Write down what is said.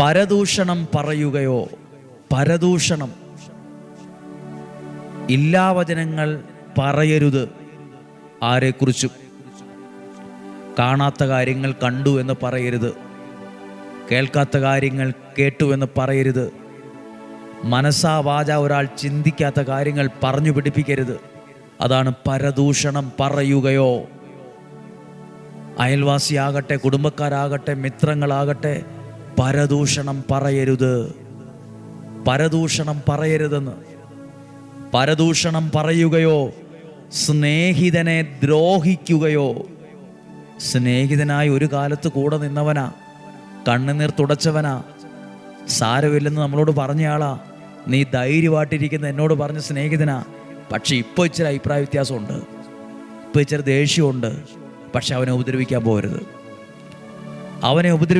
പരദൂഷണം പറയുകയോ? പരദൂഷണം. ഇല്ലാവചനങ്ങൾ പറയരുത് ആരെക്കുറിച്ചും. കാണാത്ത കാര്യങ്ങൾ കണ്ടു എന്ന് പറയരുത്. കേൾക്കാത്ത കാര്യങ്ങൾ കേട്ടു എന്ന് പറയരുത്. മനസ്സാ വാച ഒരാൾ ചിന്തിക്കാത്ത കാര്യങ്ങൾ പറഞ്ഞു പിടിപ്പിക്കരുത് അതാണ് പരദൂഷണം പറയുകയോ? അയൽവാസിയാകട്ടെ കുടുംബക്കാരാകട്ടെ മിത്രങ്ങളാകട്ടെ പരദൂഷണം പറയരുത്. പരദൂഷണം പറയരുതെന്ന്. പരദൂഷണം പറയുകയോ സ്നേഹിതനെ ദ്രോഹിക്കുകയോ സ്നേഹിതനായി ഒരു കാലത്ത് കൂടെ നിന്നവനാ കണ്ണുനീർ തുടച്ചവനാ സാരമില്ലെന്ന് നമ്മളോട് പറഞ്ഞയാളാ നീ ധൈര്യമായിട്ടിരിക്കുന്ന എന്നോട് പറഞ്ഞ സ്നേഹിതനാ. പക്ഷെ ഇപ്പോൾ ഇച്ചിരി അഭിപ്രായ വ്യത്യാസമുണ്ട്. ഇപ്പോൾ ഇച്ചിരി ദേഷ്യമുണ്ട് പക്ഷെ അവനെ ഉപദ്രവിക്കാൻ പോകരുത്. അവനെ ഉപദ്രവി